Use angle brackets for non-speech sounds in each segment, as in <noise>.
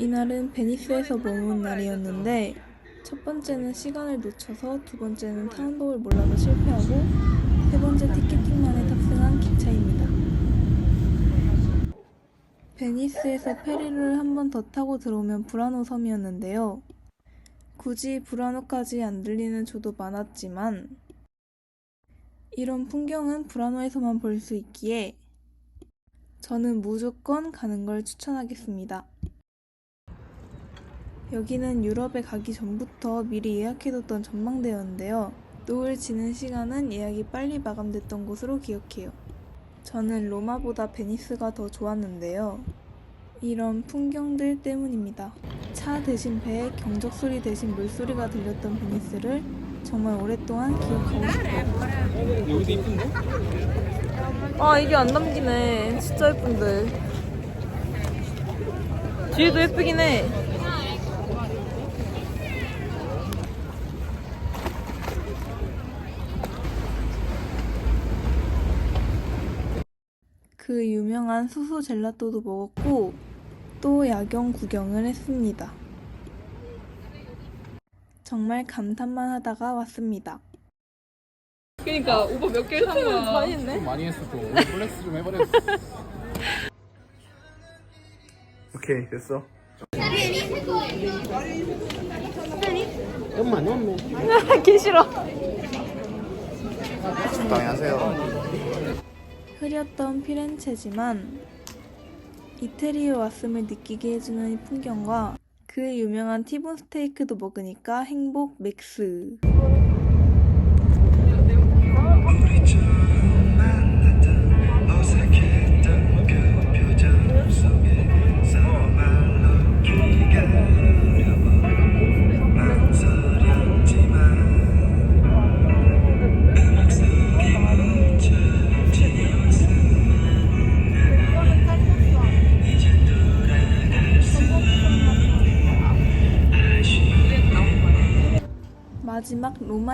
이날은 베니스에서 머문 날이었는데 첫 번째는 시간을 놓쳐서 두 번째는 타운도를 몰라서 실패하고 세 번째 티켓팅만에 탑승한 기차입니다. 베니스에서 페리를 한 번 더 타고 들어오면 브라노 섬이었는데요. 굳이 브라노까지 안 들리는 조도 많았지만 이런 풍경은 브라노에서만 볼 수 있기에 저는 무조건 가는 걸 추천하겠습니다. 여기는 유럽에 가기 전부터 미리 예약해뒀던 전망대였는데요. 노을 지는 시간은 예약이 빨리 마감됐던 곳으로 기억해요. 저는 로마보다 베니스가 더 좋았는데요. 이런 풍경들 때문입니다. 차 대신 배에 경적 소리 대신 물소리가 들렸던 베니스를 정말 오랫동안 기억하고 싶어요. 여기도 이쁜데? 아 이게 안 남기네 진짜 예쁜데 뒤에도 예쁘긴 해 그 유명한 수소 젤라또도 먹었고 또 야경 구경을 했습니다. 정말 감탄만 하다가 왔습니다. 그러니까 오빠 몇 개를 산 거야. 많이 했네. 좀 많이 했어 좀 오늘 플렉스 좀 해버렸어. <laughs> 오케이 됐어. 엄마 너무 <laughs> 개 싫어. 적당히 하세요 흐렸던 피렌체지만 이태리에 왔음을 느끼게 해주는 이 풍경과 그 유명한 티본 스테이크도 먹으니까 행복 맥스.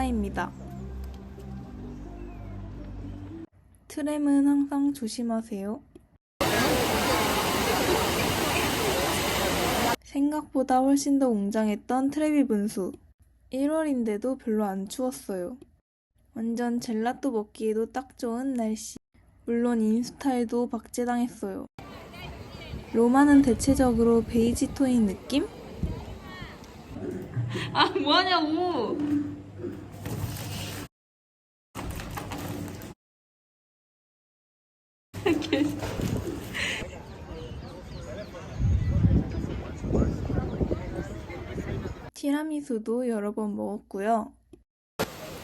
로마입니다. 트램은 항상 조심하세요. 생각보다 훨씬 더 웅장했던 트레비 분수. 1월인데도 별로 안 추웠어요. 완전 젤라또 먹기에도 딱 좋은 날씨. 물론 인스타에도 박제당했어요. 로마는 대체적으로 베이지 톤인 느낌? 아 뭐하냐고. 티라미수도 여러 번 먹었고요.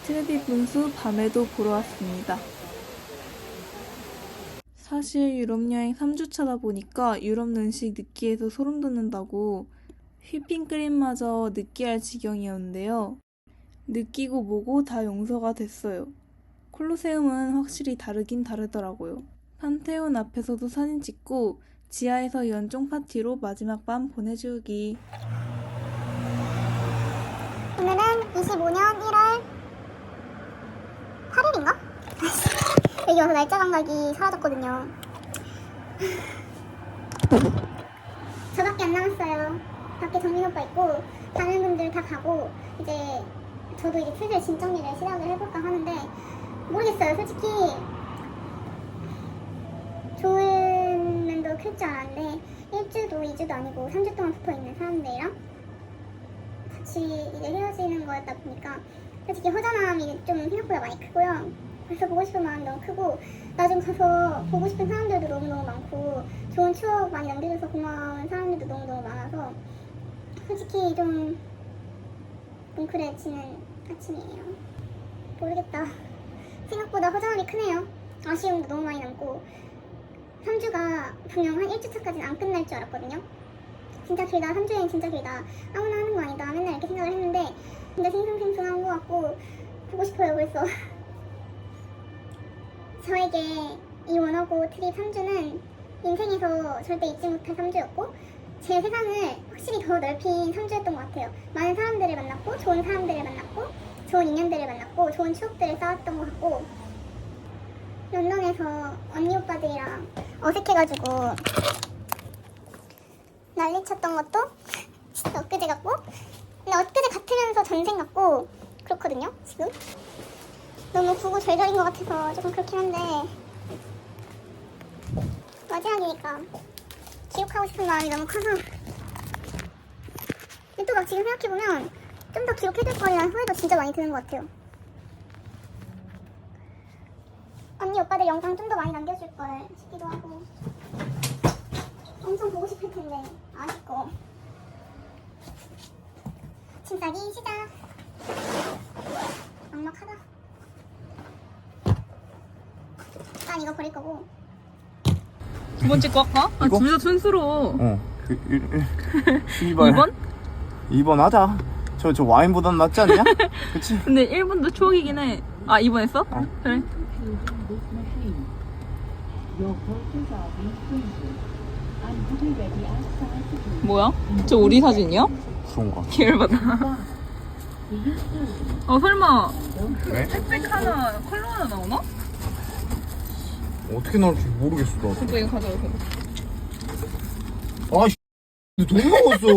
트레비 분수 밤에도 보러 왔습니다. 사실 유럽 여행 3주차다 보니까 유럽 음식 느끼해서 소름 돋는다고 휘핑크림마저 느끼할 지경이었는데요. 느끼고 뭐고 다 용서가 됐어요. 콜로세움은 확실히 다르긴 다르더라고요. 판테온 앞에서도 사진 찍고 지하에서 연종 파티로 마지막 밤 보내주기. 오늘은 25년 1월 8일인가? 여기 와서 날짜 감각이 사라졌거든요. 저밖에 안 남았어요. 밖에 정민 오빠 있고 다른 분들 다 가고 이제 저도 이제 슬슬 짐 정리를 시작을 해볼까 하는데 모르겠어요. 솔직히 좋은 면도 클 줄 알았는데 1주도 2주도 아니고 3주 동안 붙어 있는 사람들이랑 같이 이제 헤어지는 거였다 보니까 솔직히 허전함이 좀 생각보다 많이 크고요. 그래서 보고 싶은 마음 너무 크고 나중 가서 보고 싶은 사람들도 너무너무 많고 좋은 추억 많이 남겨줘서 고마운 사람들도 너무너무 많아서 솔직히 좀 뭉클해지는 아침이에요. 모르겠다. 생각보다 허전함이 크네요. 아쉬움도 너무 많이 남고 3주가 분명 한 1주차까지는 안 끝날 줄 알았거든요. 진짜 길다 3주 여행 진짜 길다. 아무나 하는 거 아니다. 맨날 이렇게 생각을 했는데 진짜 싱숭생숭한 것 같고 보고 싶어요 벌써. <laughs> 저에게 이 원하고 트립 3주는 인생에서 절대 잊지 못할 3주였고 제 세상을 확실히 더 넓힌 3주였던 것 같아요. 많은 사람들을 만났고 좋은 사람들을 만났고 좋은 인연들을 만났고 좋은 추억들을 쌓았던 것 같고 런던에서 언니 오빠들이랑 어색해가지고 난리 쳤던 것도 진짜 엊그제 같고 근데 엊그제 같으면서 전생 같고 그렇거든요 지금. 너무 구구 절절인 것 같아서 조금 그렇긴 한데 마지막이니까 기록하고 싶은 마음이 너무 커서. 근데 또 막 지금 생각해보면 좀 더 기록해둘 거라는 후회도 진짜 많이 드는 것 같아요. 언니 오빠들 영상 좀 더 많이 남겨줄 걸 싶기도 하고 엄청 보고 싶을 텐데 아쉽고 짐 싸기 시작 막막하다 난 이거 버릴 거고 두 번째 거 할까? 아, 이거? 둘다 촌스러워. 어. 그, 2번. 2번? 2번 하자. 저, 저 와인보단 낫지 않냐? <laughs> 그치? 근데 1번도 추억이긴 해. 아, 2번 했어? 어. 그래. 뭐야? 저 우리 사진이야? 그런가. 계열받아. 어, 설마. 왜? 백 하나, 컬러 하나 나오나? 어떻게 나올지 모르겠어, 나. 오빠 이거 가져와. 아, 씨. 돈 먹었어.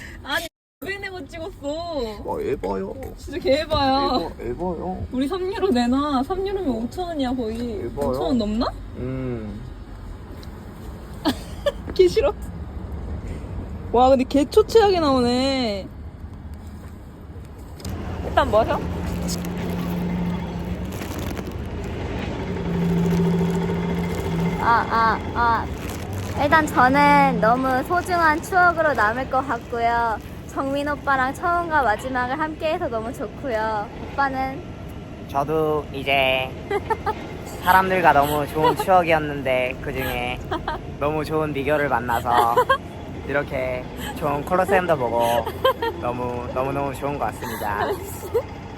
<laughs> 아니, 왜 내고 찍었어? 아, 에바요. 진짜 개해봐야. 에바, 에바요. 우리 3유로 내놔. 3유로면 5천 원이야, 거의. 대박이야. 5천 원 넘나? 음. 개 싫어. 와, 근데 개 초췌하게 나오네. 일단 마셔. 아, 아, 아. 일단 저는 너무 소중한 추억으로 남을 것 같고요. 정민 오빠랑 처음과 마지막을 함께해서 너무 좋고요. 오빠는 저도 이제 <laughs> 사람들과 너무 좋은 추억이었는데 그 중에 너무 좋은 미교를 만나서 이렇게 좋은 콜로세움도 보고 너무 너무 너무 좋은 것 같습니다.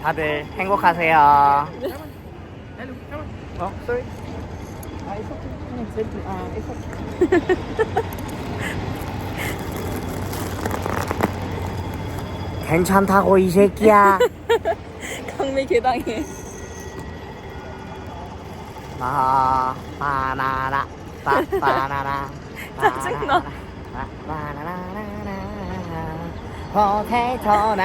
다들 행복하세요. 어? 쏘리? 괜찮다고 이 새끼야. <laughs> 강미 개당해. 아, 바나나, 바, 바나나. <laughs> 짜증나. 바나나나나. 포테이토나.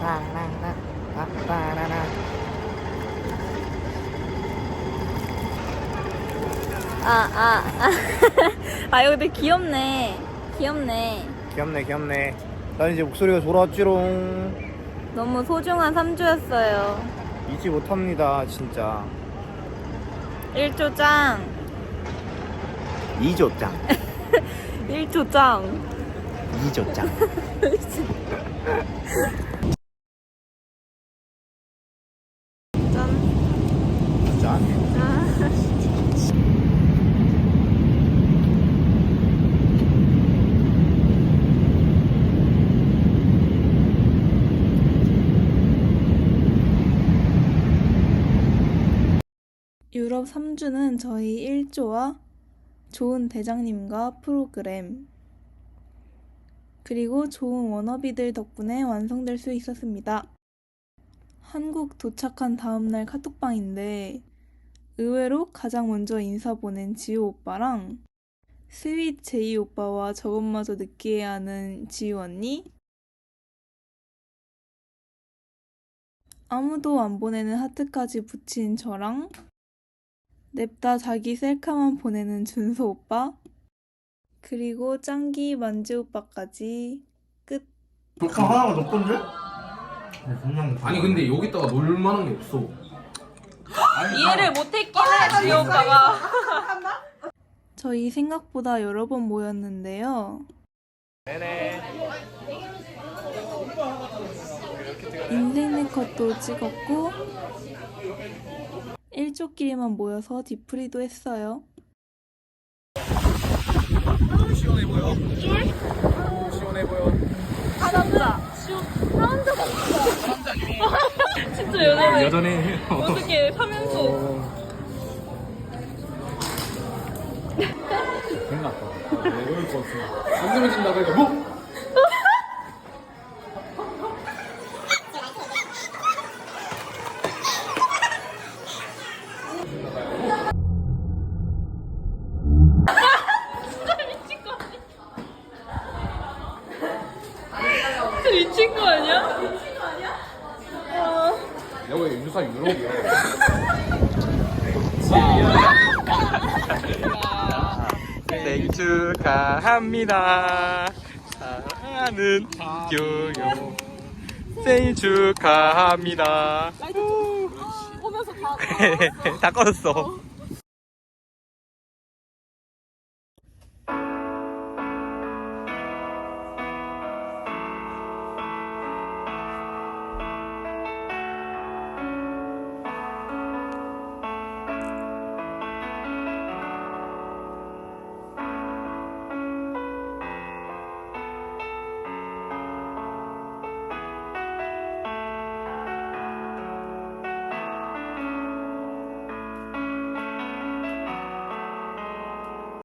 바나나, 바, 바나나. 아, 아, 아. <laughs> 아, 이거 근데 귀엽네. 귀엽네. 귀엽네, 귀엽네. 난 이제 목소리가 돌아왔지롱. 너무 소중한 3주였어요. 잊지 못합니다, 진짜. 1조 짱. 2조 짱. 1조 짱. 2조 짱. 유럽 3주는 저희 1조와 좋은 대장님과 프로그램 그리고 좋은 워너비들 덕분에 완성될 수 있었습니다. 한국 도착한 다음날 카톡방인데 의외로 가장 먼저 인사 보낸 지우 오빠랑 스윗 제이 오빠와 저것마저 느끼해 하는 지우 언니 아무도 안 보내는 하트까지 붙인 저랑 냅다 자기 셀카만 보내는 준서 오빠. 그리고 짱기 만지 오빠까지. 끝. 조카 하나가 더 건데? 아니 근데 여기다가 놀 만한 게 없어. 이해를 못했긴 해, 지호 오빠가. 저희 생각보다 여러 번 모였는데요. 인생 네컷도 찍었고 일조끼리만 모여서 뒤풀이도 했어요. 진짜 여전해. 여전해. 어떻게 사면서. <laughs> 안 들어진다. 그러니까 뭐? 유사 유럽이야? 생일 축하합니다. 사랑하는 교요. 생일 축하합니다. 오면서 다 <laughs> 다 꺼졌어.